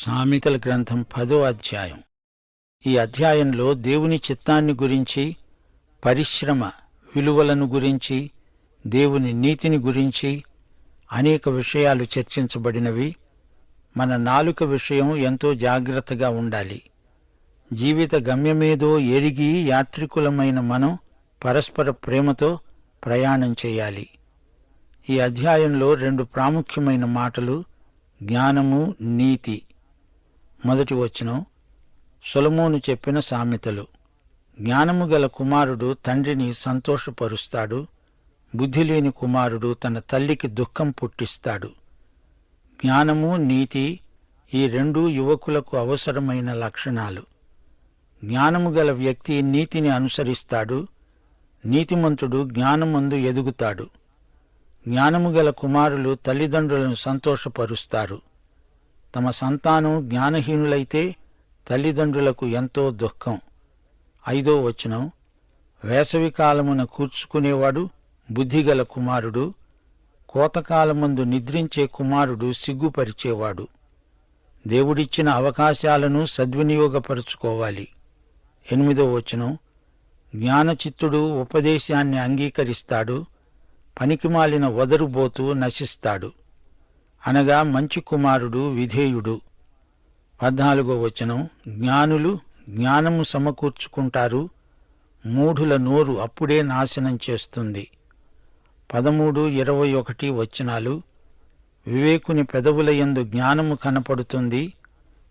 సామెతల గ్రంథం పదో అధ్యాయం. ఈ అధ్యాయంలో దేవుని చిత్తాన్ని గురించి పరిశ్రమ విలువలను గురించి దేవుని నీతిని గురించి అనేక విషయాలు చర్చించబడినవి. మన నాలుక విషయం ఎంతో జాగ్రత్తగా ఉండాలి. జీవిత గమ్యమేదో ఎరిగి యాత్రికులమైన మనం పరస్పర ప్రేమతో ప్రయాణం చేయాలి. ఈ అధ్యాయంలో రెండు ప్రాముఖ్యమైన మాటలు జ్ఞానము నీతి. మొదటి వచనం సొలమోను చెప్పిన సామెతలు. జ్ఞానము గల కుమారుడు తండ్రిని సంతోషపరుస్తాడు. బుద్ధిలేని కుమారుడు తన తల్లికి దుఃఖం పుట్టిస్తాడు. జ్ఞానము నీతి ఈ రెండు యువకులకు అవసరమైన లక్షణాలు. జ్ఞానము గల వ్యక్తి నీతిని అనుసరిస్తాడు. నీతిమంతుడు జ్ఞానమందు ఎదుగుతాడు. జ్ఞానము గల కుమారులు తల్లిదండ్రులను సంతోషపరుస్తారు. తమ సంతానం జ్ఞానహీనులైతే తల్లిదండ్రులకు ఎంతో దుఃఖం. ఐదో వచనం వేసవికాలమున కూర్చుకునేవాడు బుద్ధిగల కుమారుడు కోతకాలమందు నిద్రించే కుమారుడు సిగ్గుపరిచేవాడు. దేవుడిచ్చిన అవకాశాలను సద్వినియోగపరుచుకోవాలి. ఎనిమిదో వచనం జ్ఞానచిత్తుడు ఉపదేశాన్ని అంగీకరిస్తాడు పనికిమాలిన వదరుబోతు నశిస్తాడు. అనగా మంచి కుమారుడు విధేయుడు. పద్నాలుగో వచనం జ్ఞానులు జ్ఞానము సమకూర్చుకుంటారు మూఢుల నోరు అప్పుడే నాశనం చేస్తుంది. పదమూడు ఇరవై ఒకటి వచనాలు వివేకుని పెదవుల యందు జ్ఞానము కనపడుతుంది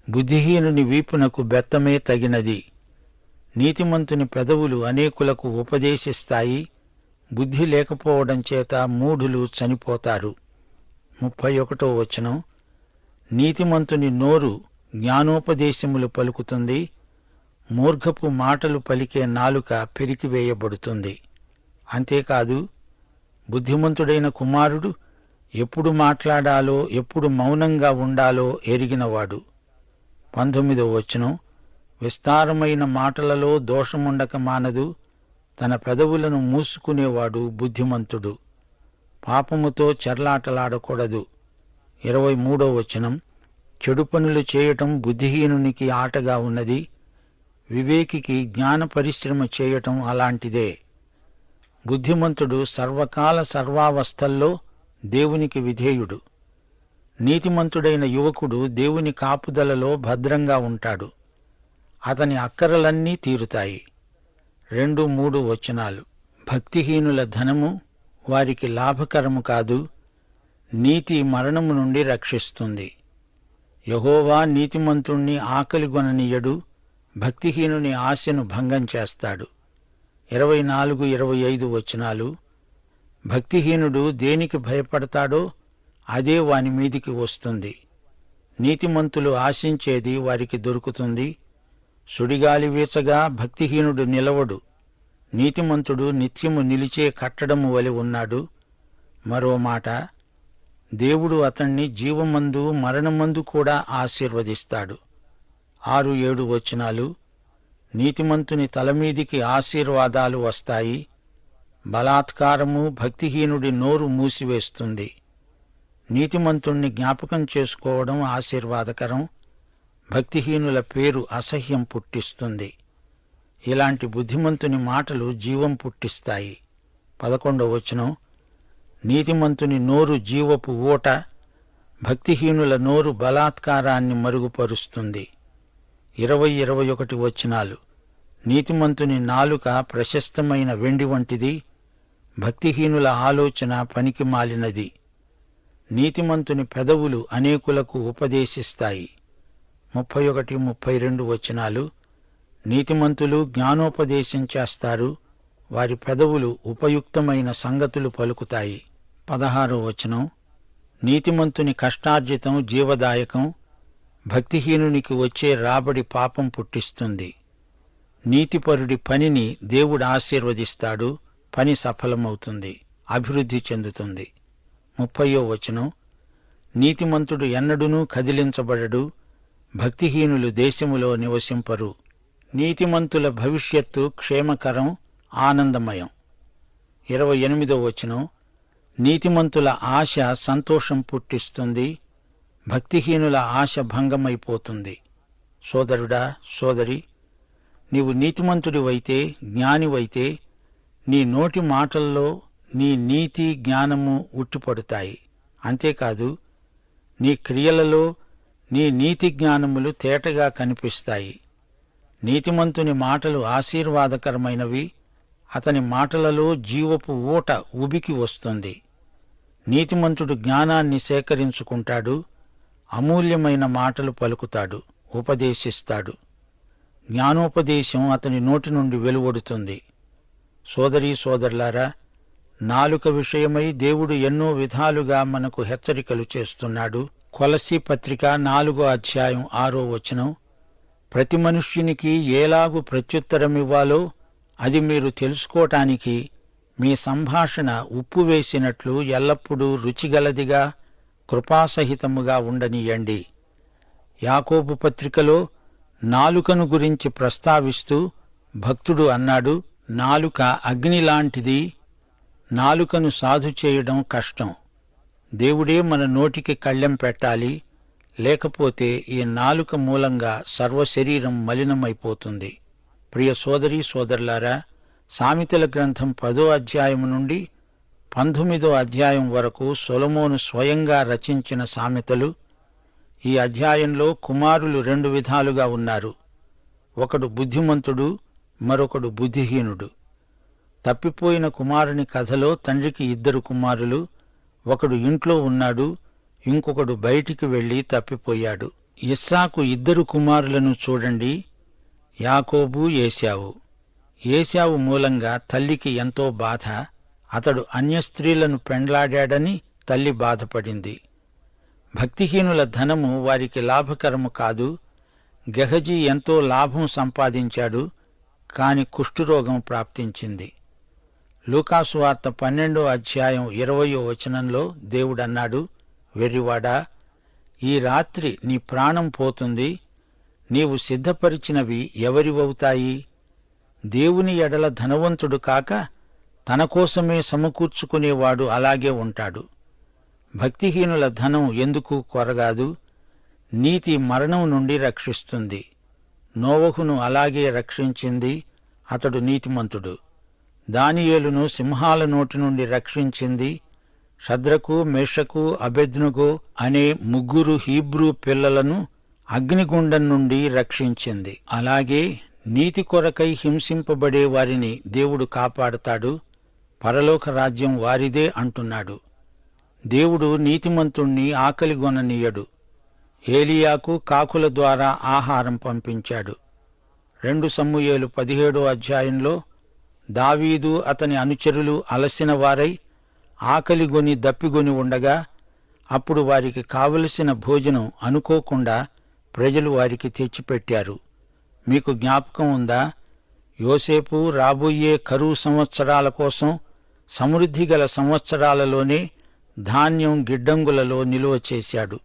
బుద్ధిహీనుని వీపునకు బెత్తమే తగినది. నీతిమంతుని పెదవులు అనేకులకు ఉపదేశిస్తాయి బుద్ధి లేకపోవడం చేత మూఢులు చనిపోతారు. ముప్పై ఒకటో వచనం. నీతిమంతుని నోరు జ్ఞానోపదేశములు పలుకుతుంది మూర్ఘపు మాటలు పలికే నాలుక పెరికివేయబడుతుంది. అంతేకాదు బుద్ధిమంతుడైన కుమారుడు ఎప్పుడు మాట్లాడాలో ఎప్పుడు మౌనంగా ఉండాలో ఎరిగినవాడు. పంతొమ్మిదో వచనం. విస్తారమైన మాటలలో దోషముండక మానదు తన పెదవులను మూసుకునేవాడు బుద్ధిమంతుడు. పాపముతో చెర్లాటలాడకూడదు. ఇరవై మూడో వచనం. చెడు పనులు చేయటం బుద్ధిహీనునికి ఆటగా ఉన్నది. వివేకికి జ్ఞాన పరిశ్రమ చేయటం అలాంటిదే. బుద్ధిమంతుడు సర్వకాల సర్వావస్థల్లో దేవునికి విధేయుడు. నీతిమంతుడైన యువకుడు దేవుని కాపుదలలో భద్రంగా ఉంటాడు. అతని అక్కరలన్నీ తీరుతాయి. రెండు మూడు వచనాలు. భక్తిహీనుల ధనము వారికి లాభకరము కాదు నీతి మరణము నుండి రక్షిస్తుంది. యహోవా నీతిమంతుణ్ణి ఆకలిగొననీయడు భక్తిహీనుని ఆశను భంగం చేస్తాడు. ఇరవై నాలుగు ఇరవై ఐదు వచనాలు భక్తిహీనుడు దేనికి భయపడతాడో అదే వాని మీదికి వస్తుంది. నీతిమంతులు ఆశించేది వారికి దొరుకుతుంది. సుడిగాలి వీచగా భక్తిహీనుడు నిలవడు. నీతిమంతుడు నిత్యము నిలిచే కట్టడము వలె ఉన్నాడు. మరో మాట దేవుడు అతణ్ణి జీవమందు మరణమందు కూడా ఆశీర్వదిస్తాడు. ఆరు ఏడు వచనాలు నీతిమంతుని తలమీదికి ఆశీర్వాదాలు వస్తాయి. బలాత్కారము భక్తిహీనుడి నోరు మూసివేస్తుంది. నీతిమంతుణ్ణి జ్ఞాపకం చేసుకోవడం ఆశీర్వాదకరం. భక్తిహీనుల పేరు అసహ్యం పుట్టిస్తుంది. ఇలాంటి బుద్ధిమంతుని మాటలు జీవం పుట్టిస్తాయి. పదకొండవ వచనం నీతిమంతుని నోరు జీవపు ఊట భక్తిహీనుల నోరు బలాత్కారాన్ని మరుగుపరుస్తుంది. ఇరవై ఇరవై ఒకటి వచనాలు నీతిమంతుని నాలుక ప్రశస్తమైన వెండి వంటిది భక్తిహీనుల ఆలోచన పనికి మాలినది. నీతిమంతుని పెదవులు అనేకులకు ఉపదేశిస్తాయి. ముప్పై ఒకటి ముప్పై రెండు వచనాలు నీతిమంతులు జ్ఞానోపదేశం చేస్తారు. వారి పెదవులు ఉపయుక్తమైన సంగతులు పలుకుతాయి. పదహారో వచనం. నీతిమంతుని కష్టార్జితం జీవదాయకం. భక్తిహీనునికి వచ్చే రాబడి పాపం పుట్టిస్తుంది. నీతిపరుడి పనిని దేవుడు ఆశీర్వదిస్తాడు. పని సఫలమవుతుంది. అభివృద్ధి చెందుతుంది. ముప్పయో వచనం. నీతిమంతుడు ఎన్నడూనూ కదిలించబడడు. భక్తిహీనులు దేశములో నివసింపరు. నీతిమంతుల భవిష్యత్తు క్షేమకరం ఆనందమయం. ఇరవై ఎనిమిదో వచనం. నీతిమంతుల ఆశ సంతోషం పుట్టిస్తుంది భక్తిహీనుల ఆశ భంగమైపోతుంది. సోదరుడా సోదరి నీవు నీతిమంతుడివైతే జ్ఞానివైతే నీ నోటి మాటల్లో నీ నీతి జ్ఞానము ఉట్టిపడుతాయి. అంతేకాదు నీ క్రియలలో నీ నీతి జ్ఞానములు తేటగా కనిపిస్తాయి. నీతిమంతుని మాటలు ఆశీర్వాదకరమైనవి. అతని మాటలలో జీవపు ఊట ఉబికి వస్తుంది. నీతిమంతుడు జ్ఞానాన్ని సేకరించుకుంటాడు. అమూల్యమైన మాటలు పలుకుతాడు. ఉపదేశిస్తాడు. జ్ఞానోపదేశం అతని నోటి నుండి వెలువడుతుంది. సోదరీ సోదరులారా నాలుక విషయమై దేవుడు ఎన్నో విధాలుగా మనకు హెచ్చరికలు చేస్తున్నాడు. కొలసి పత్రిక నాలుగో అధ్యాయం ఆరో వచనం. ప్రతి మనుష్యునికి ఏలాగు ప్రత్యుత్తరమివ్వాలో అది మీరు తెలుసుకోవటానికి మీ సంభాషణ ఉప్పు వేసినట్లు ఎల్లప్పుడూ రుచిగలదిగా కృపాసహితముగా ఉండనీయండి. యాకోబు పత్రికలో నాలుకను గురించి ప్రస్తావిస్తూ భక్తుడు అన్నాడు నాలుక అగ్ని లాంటిది నాలుకను సాధు చేయడం కష్టం. దేవుడే మన నోటికి కళ్ళెం పెట్టాలి లేకపోతే ఈ నాలుక మూలంగా సర్వశరీరం మలినమైపోతుంది. ప్రియ సోదరీ సోదరులారా సామెతల గ్రంథం పదో అధ్యాయం నుండి పంతొమ్మిదో అధ్యాయం వరకు సొలమోను స్వయంగా రచించిన సామెతలు ఈ అధ్యాయంలో కుమారులు రెండు విధాలుగా ఉన్నారు. ఒకడు బుద్ధిమంతుడు మరొకడు బుద్ధిహీనుడు. తప్పిపోయిన కుమారుని కథలో తండ్రికి ఇద్దరు కుమారులు ఒకడు ఇంట్లో ఉన్నాడు ఇంకొకడు బయటికి వెళ్ళి తప్పిపోయాడు. ఇస్సాకు ఇద్దరు కుమారులను చూడండి. యాకోబు ఏశావు. ఏశావు మూలంగా తల్లికి ఎంతో బాధ. అతడు అన్యస్త్రీలను పెండ్లాడాడని తల్లి బాధపడింది. భక్తిహీనుల ధనము వారికి లాభకరము కాదు. గెహజీ ఎంతో లాభం సంపాదించాడు కాని కుష్ఠురోగం ప్రాప్తించింది. లూకాసువార్త పన్నెండో అధ్యాయం ఇరవయో వచనంలో దేవుడన్నాడు వెర్రివాడా ఈ రాత్రి నీ ప్రాణం పోతుంది నీవు సిద్ధపరిచినవి ఎవరివవుతాయి దేవుని ఎడల ధనవంతుడు కాక తన కోసమే సమకూర్చుకునేవాడు అలాగే ఉంటాడు. భక్తిహీనుల ధనం ఎందుకు కొరగాదు? నీతి మరణం నుండి రక్షిస్తుంది. నోవహును అలాగే రక్షించింది అతడు నీతిమంతుడు. దానియేలును సింహాల నోటి నుండి రక్షించింది షద్రకు మేషకు అబెద్నుగో అనే ముగ్గురు హీబ్రూ పిల్లలను అగ్నిగుండం నుండి రక్షించింది. అలాగే నీతి కొరకై హింసింపబడే వారిని దేవుడు కాపాడతాడు. పరలోక రాజ్యం వారిదే అంటున్నాడు. దేవుడు నీతిమంతుణ్ణి ఆకలిగొననీయడు ఏలియాకు కాకుల ద్వారా ఆహారం పంపించాడు. రెండు సమ్ముయేలు పదిహేడో అధ్యాయంలో దావీదు అతని అనుచరులు అలసిన వారై ఆకలిగొని దప్పిగొని ఉండగా అప్పుడు వారికి కావలసిన భోజనం అనుకోకుండా ప్రజలు వారికి తెచ్చిపెట్టారు. మీకు జ్ఞాపకం ఉందా? యోసేపు రాబోయే కరువు సంవత్సరాల కోసం సమృద్ధి గల సంవత్సరాలలోనే ధాన్యం గిడ్డంగులలో నిలువ చేశాడు.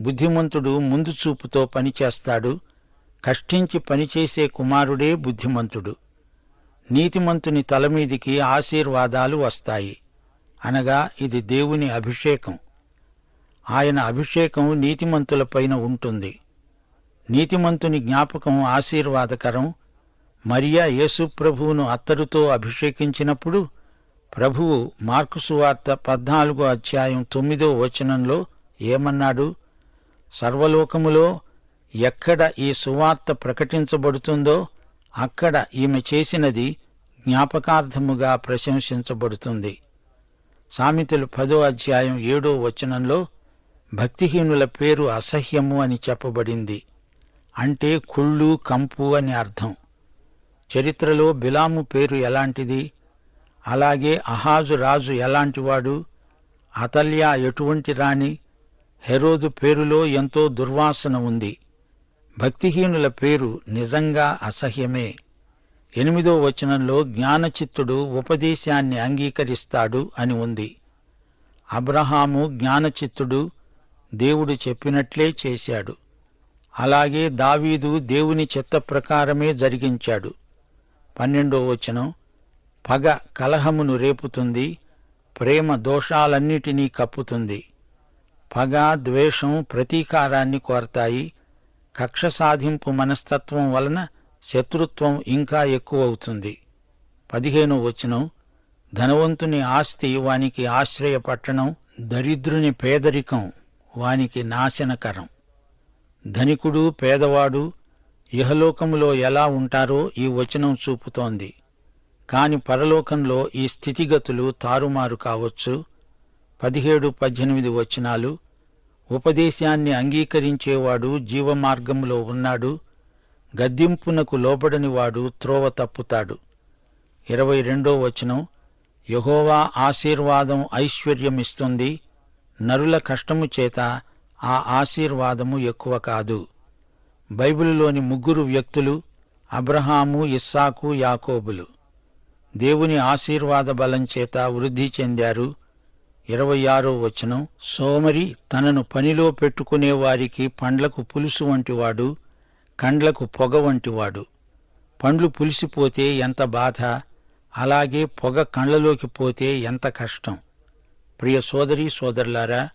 బుద్ధిమంతుడు ముందు చూపుతో పనిచేస్తాడు కష్టించి పనిచేసే కుమారుడే బుద్ధిమంతుడు. నీతిమంతుని తలమీదికి ఆశీర్వాదాలు వస్తాయి. అనగా ఇది దేవుని అభిషేకం. ఆయన అభిషేకం నీతిమంతులపైన ఉంటుంది. నీతిమంతుని జ్ఞాపకం ఆశీర్వాదకరం. మరియా యేసుప్రభువును అత్తరుతో అభిషేకించినప్పుడు ప్రభువు మార్కు సువార్త పద్నాలుగో అధ్యాయం తొమ్మిదో వచనంలో ఏమన్నాడు? సర్వలోకములో ఎక్కడ ఈ సువార్త ప్రకటించబడుతుందో అక్కడ ఈమె చేసినది జ్ఞాపకార్థముగా ప్రశంసించబడుతుంది. సామెతలు పదో అధ్యాయం ఏడో వచనంలో భక్తిహీనుల పేరు అసహ్యము అని చెప్పబడింది. అంటే కుళ్ళు కంపు అని అర్థం. చరిత్రలో బిలాము పేరు ఎలాంటిది? అలాగే అహాజు రాజు ఎలాంటివాడు? అతల్యా ఎటువంటి రాణి? హెరోదు పేరులో ఎంతో దుర్వాసన ఉంది. భక్తిహీనుల పేరు నిజంగా అసహ్యమే. ఎనిమిదో వచనంలో జ్ఞానచిత్తుడు ఉపదేశాన్ని అంగీకరిస్తాడు అని ఉంది. అబ్రహాము జ్ఞానచిత్తుడు దేవుడు చెప్పినట్లే చేశాడు. అలాగే దావీదు దేవుని చిత్త ప్రకారమే జరిగించాడు. పన్నెండో వచనం పగ కలహమును రేపుతుంది ప్రేమ దోషాలన్నిటినీ కప్పుతుంది. పగ ద్వేషం ప్రతీకారాన్ని కోరతాయి కక్ష సాధింపు మనస్తత్వం వలన శత్రుత్వం ఇంకా ఎక్కువవుతుంది. పదిహేను వచనం ధనవంతుని ఆస్తి వానికి ఆశ్రయ పట్టణం దరిద్రుని పేదరికం వానికి నాశనకరం. ధనికుడు పేదవాడు ఇహలోకములో ఎలా ఉంటారో ఈ వచనం చూపుతోంది. కాని పరలోకంలో ఈ స్థితిగతులు తారుమారు కావచ్చు. పదిహేడు పద్దెనిమిది వచనాలు ఉపదేశాన్ని అంగీకరించేవాడు జీవమార్గంలో ఉన్నాడు గద్దింపునకు లోబడని వాడు త్రోవ తప్పుతాడు. ఇరవై రెండో వచనం యహోవా ఆశీర్వాదం ఐశ్వర్యమిస్తుంది నరుల కష్టము చేత ఆ ఆశీర్వాదము ఎక్కువ కాదు. బైబిల్లోని ముగ్గురు వ్యక్తులు అబ్రహాము ఇస్సాకు యాకోబులు. దేవుని ఆశీర్వాద బలం చేత వృద్ధి చెందారు. ఇరవై ఆరో వచనం సోమరి తనను పనిలో పెట్టుకునే వారికి పండ్లకు పులుసు వంటివాడు కండ్లకు పొగ వంటివాడు. పండ్లు పులిసిపోతే ఎంత బాధ అలాగే పొగ కండ్లలోకి పోతే ఎంత కష్టం. ప్రియ సోదరి సోదరులారా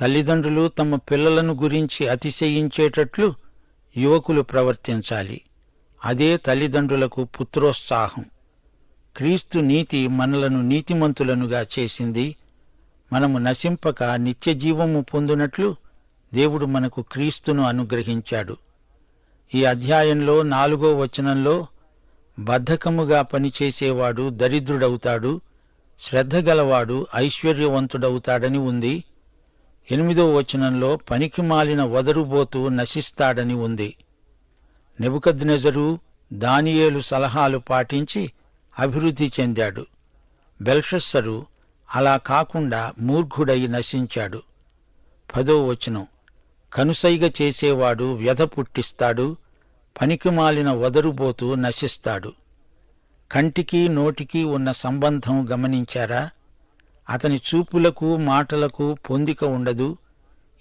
తల్లిదండ్రులు తమ పిల్లలను గురించి అతిశయించేటట్లు యువకులు ప్రవర్తించాలి. అదే తల్లిదండ్రులకు పుత్రోత్సాహం. క్రీస్తు నీతి మనలను నీతిమంతులనుగా చేసింది. మనము నశింపక నిత్య జీవము పొందునట్లు దేవుడు మనకు క్రీస్తును అనుగ్రహించాడు. ఈ అధ్యాయంలో నాలుగో వచనంలో బద్ధకముగా పనిచేసేవాడు దరిద్రుడవుతాడు శ్రద్ధగలవాడు ఐశ్వర్యవంతుడవుతాడని ఉంది. ఎనిమిదో వచనంలో పనికి మాలిన వదరుబోతు నశిస్తాడని ఉంది. నెబుకద్నెజరు దానియేలు సలహాలు పాటించి అభివృద్ధి చెందాడు. బెల్షస్సరు అలా కాకుండా మూర్ఖుడై నశించాడు. పదో వచనం. కనుసైగ చేసేవాడు వ్యధ పుట్టిస్తాడు పనికిమాలిన వదరుబోతూ నశిస్తాడు. కంటికి నోటికి ఉన్న సంబంధం గమనించారా? అతని చూపులకు మాటలకు పొందిక ఉండదు.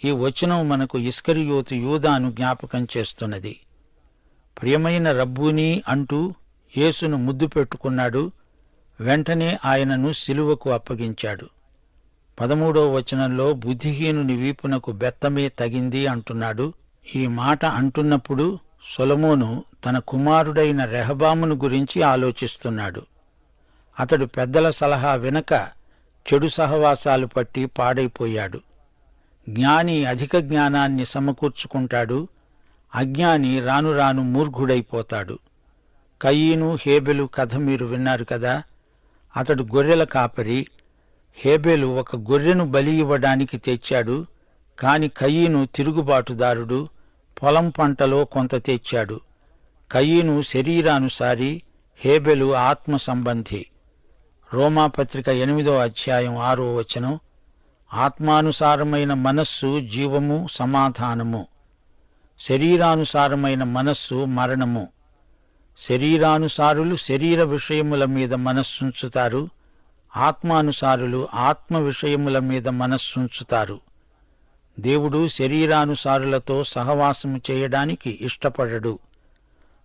ఈ వచనం మనకు ఇస్కరియోతు యూదాను జ్ఞాపకం చేస్తున్నది. ప్రియమైన రబ్బూని అంటూ యేసును ముద్దు పెట్టుకున్నాడు. వెంటనే ఆయనను సిలువకు అప్పగించాడు. పదమూడో వచనంలో బుద్ధిహీనుని వీపునకు బెత్తమే తగింది అంటున్నాడు. ఈ మాట అంటున్నప్పుడు సొలమోను తన కుమారుడైన రెహబామును గురించి ఆలోచిస్తున్నాడు. అతడు పెద్దల సలహా వినక చెడు సహవాసాలు పట్టి పాడైపోయాడు. జ్ఞాని అధిక జ్ఞానాన్ని సమకూర్చుకుంటాడు. అజ్ఞాని రాను రాను మూర్ఘుడైపోతాడు. కయ్యీను హేబెలు కథ మీరు విన్నారు కదా. అతడు గొర్రెల కాపరి. హేబెలు ఒక గొర్రెను బలి ఇవ్వడానికి తెచ్చాడు. కాని కయ్యీను తిరుగుబాటుదారుడు. పొలం పంటలో కొంత తెచ్చాడు. కయీను శరీరానుసారి హేబెలు ఆత్మ సంబంధి. రోమాపత్రిక ఎనిమిదో అధ్యాయం ఆరో వచనం ఆత్మానుసారమైన మనస్సు జీవము సమాధానము. శరీరానుసారమైన మనస్సు మరణము. శరీరానుసారులు శరీర విషయముల మీద మనస్సుంచుతారు ఆత్మానుసారులు ఆత్మ విషయముల మీద మనస్సుంచుతారు. దేవుడు శరీరానుసారులతో సహవాసము చేయడానికి ఇష్టపడడు.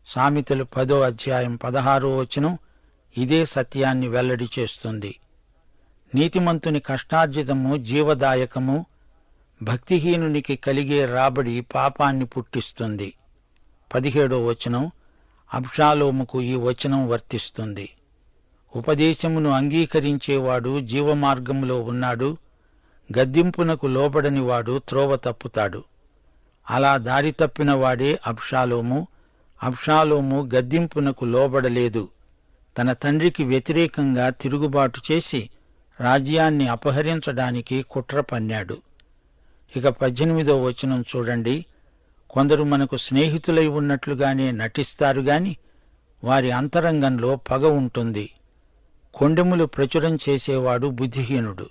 సామెతలు పదో అధ్యాయం పదహారో వచనం ఇదే సత్యాన్ని వెల్లడి చేస్తుంది. నీతిమంతుని కష్టార్జితము జీవదాయకము భక్తిహీనునికి కలిగే రాబడి పాపాన్ని పుట్టిస్తుంది. పదిహేడో వచనం అబ్షాలోముకు ఈ వచనం వర్తిస్తుంది. ఉపదేశమును అంగీకరించేవాడు జీవమార్గంలో ఉన్నాడు గద్దింపునకు లోబడని వాడు త్రోవ తప్పుతాడు. అలా దారి తప్పిన వాడే అబ్షాలోము. అబ్షాలోము గద్దింపునకు లోబడలేదు. తన తండ్రికి వ్యతిరేకంగా తిరుగుబాటు చేసి రాజ్యాన్ని అపహరించడానికి కుట్ర పన్నాడు. ఇక పద్దెనిమిదో వచనం చూడండి. కొందరు మనకు స్నేహితులై ఉన్నట్లుగానే నటిస్తారు గాని వారి అంతరంగంలో పగ ఉంటుంది. కొండెములు ప్రచురం చేసేవాడు బుద్ధిహీనుడు.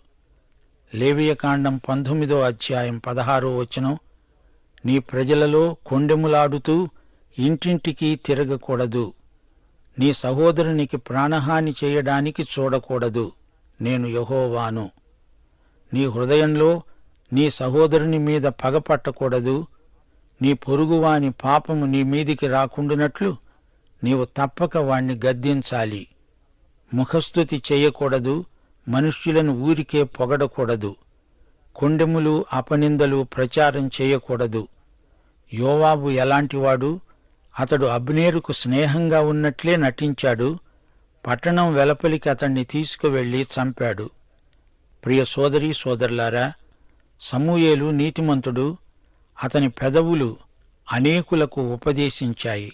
లేవియకాండం పంతొమ్మిదో అధ్యాయం పదహారో వచనం. నీ ప్రజలలో కొండెములాడుతూ ఇంటింటికి తిరగకూడదు. నీ సహోదరునికి ప్రాణహాని చేయడానికి చూడకూడదు. నేను యహోవాను. నీ హృదయంలో నీ సహోదరుని మీద పగపట్టకూడదు నీ పొరుగువాని పాపము నీ మీదికి రాకుండునట్లు నీవు తప్పక వాణ్ణి గద్దించాలి. ముఖస్థుతి చేయకూడదు. మనుష్యులను ఊరికే పొగడకూడదు. కొండెములు అపనిందలు ప్రచారం చేయకూడదు. యోవాబు ఎలాంటివాడు? అతడు అబ్నేరుకు స్నేహంగా ఉన్నట్లే నటించాడు. పట్టణం వెలపలికి అతణ్ణి తీసుకువెళ్ళి చంపాడు. ప్రియ సోదరీ సోదరులారా సమూయేలు నీతిమంతుడు. అతని పెదవులు అనేకులకు ఉపదేశించాయి.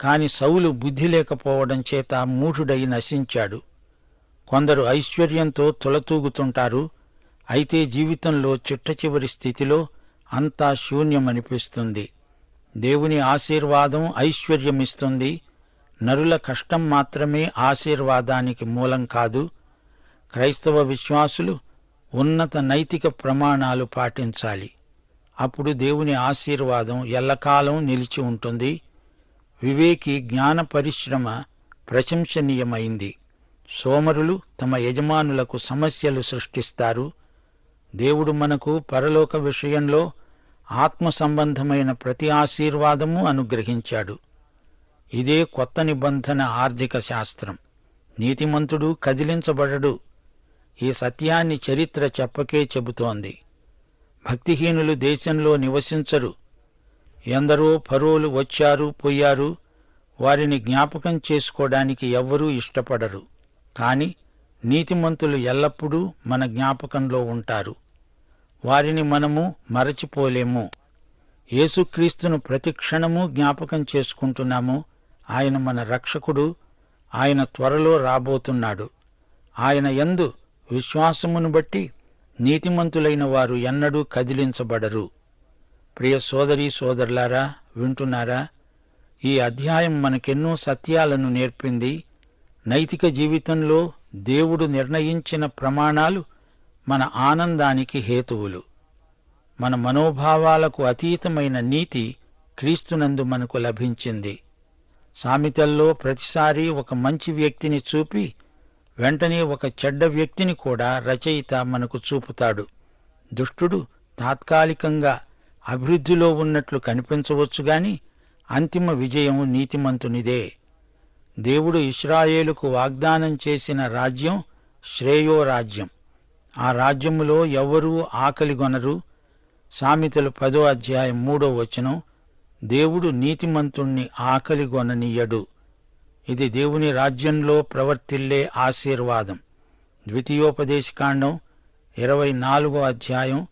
కాని సౌలు బుద్ధి లేకపోవడం చేత మూఢుడై నశించాడు. కొందరు ఐశ్వర్యంతో తులతూగుతుంటారు. అయితే జీవితంలో చిట్టచివరి స్థితిలో అంతా శూన్యమనిపిస్తుంది. దేవుని ఆశీర్వాదం ఐశ్వర్యమిస్తుంది. నరుల కష్టం మాత్రమే ఆశీర్వాదానికి మూలం కాదు. క్రైస్తవ విశ్వాసులు ఉన్నత నైతిక ప్రమాణాలు పాటించాలి. అప్పుడు దేవుని ఆశీర్వాదం ఎల్లకాలం నిలిచి ఉంటుంది. వివేకి జ్ఞాన పరిశ్రమ ప్రశంసనీయమైంది. సోమరులు తమ యజమానులకు సమస్యలు సృష్టిస్తారు. దేవుడు మనకు పరలోక విషయంలో ఆత్మ సంబంధమైన ప్రతి ఆశీర్వాదము అనుగ్రహించాడు. ఇదే కొత్త నిబంధన ఆర్థిక శాస్త్రం. నీతిమంతుడు కదిలించబడడు. ఈ సత్యాన్ని చరిత్ర చెప్పకే చెబుతోంది. భక్తిహీనులు దేశంలో నివసించరు. ఎందరో పరువులు వచ్చారు పోయారు. వారిని జ్ఞాపకం చేసుకోవడానికి ఎవ్వరూ ఇష్టపడరు. కాని నీతిమంతులు ఎల్లప్పుడూ మన జ్ఞాపకంలో ఉంటారు. వారిని మనము మరచిపోలేము. యేసుక్రీస్తును ప్రతి క్షణము జ్ఞాపకం చేసుకుంటున్నాము. ఆయన మన రక్షకుడు. ఆయన త్వరలో రాబోతున్నాడు. ఆయన ఎందు విశ్వాసమును బట్టి నీతిమంతులైన వారు ఎన్నడూ కదిలించబడరు. ప్రియ సోదరీ సోదరులారా వింటున్నారా? ఈ అధ్యాయం మనకెన్నో సత్యాలను నేర్పింది. నైతిక జీవితంలో దేవుడు నిర్ణయించిన ప్రమాణాలు మన ఆనందానికి హేతువులు. మన మనోభావాలకు అతీతమైన నీతి క్రీస్తునందు మనకు లభించింది. సామెతల్లో ప్రతిసారి ఒక మంచి వ్యక్తిని చూపి వెంటనే ఒక చెడ్డ వ్యక్తిని కూడా రచయిత మనకు చూపుతాడు. దుష్టుడు తాత్కాలికంగా అభివృద్ధిలో ఉన్నట్లు కనిపించవచ్చు గాని అంతిమ విజయం నీతిమంతునిదే. దేవుడు ఇస్రాయేలుకు వాగ్దానం చేసిన రాజ్యం శ్రేయో రాజ్యం ఆ రాజ్యములో ఎవ్వరూ ఆకలిగొనరు సామెతలు పదో అధ్యాయం మూడో వచనం దేవుడు నీతిమంతుణ్ణి ఆకలిగొననీయడు ఇది దేవుని రాజ్యంలో ప్రవర్తిల్లే ఆశీర్వాదం. ద్వితీయోపదేశకాండం ఇరవై నాలుగో అధ్యాయం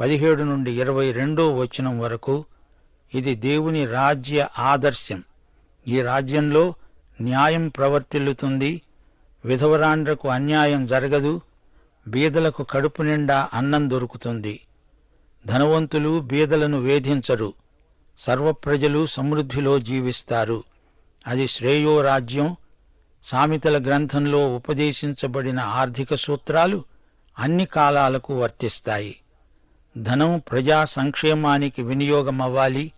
పదిహేడు నుండి ఇరవై రెండో వచనం వరకు ఇది దేవుని రాజ్య ఆదర్శం. ఈ రాజ్యంలో న్యాయం ప్రవర్తిల్లుతుంది విధవరాండ్రకు అన్యాయం జరగదు బీదలకు కడుపు నిండా అన్నం దొరుకుతుంది. ధనవంతులు బీదలను వేధించరు సర్వప్రజలు సమృద్ధిలో జీవిస్తారు. అది శ్రేయో రాజ్యం. సామెతల గ్రంథంలో ఉపదేశించబడిన ఆర్థిక సూత్రాలు అన్ని కాలాలకు వర్తిస్తాయి. ధనం ప్రజా సంక్షేమానికి వినియోగమవ్వాలి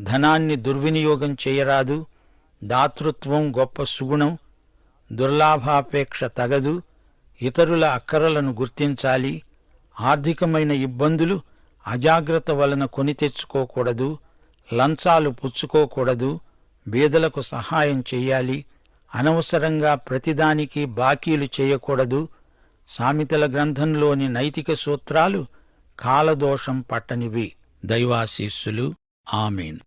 ధనాన్ని దుర్వినియోగం చేయరాదు దాతృత్వం గొప్ప సుగుణం దుర్లాభాపేక్ష తగదు ఇతరుల అక్కరలను గుర్తించాలి ఆర్థికమైన ఇబ్బందులు అజాగ్రత్త వలన కొని తెచ్చుకోకూడదు లంచాలు పుచ్చుకోకూడదు బీదలకు సహాయం చెయ్యాలి అనవసరంగా ప్రతిదానికి బాకీలు చేయకూడదు సామెతల గ్రంథంలోని నైతిక సూత్రాలు కాలదోషం పట్టనివి. దైవాశీస్సులు. ఆమెన్.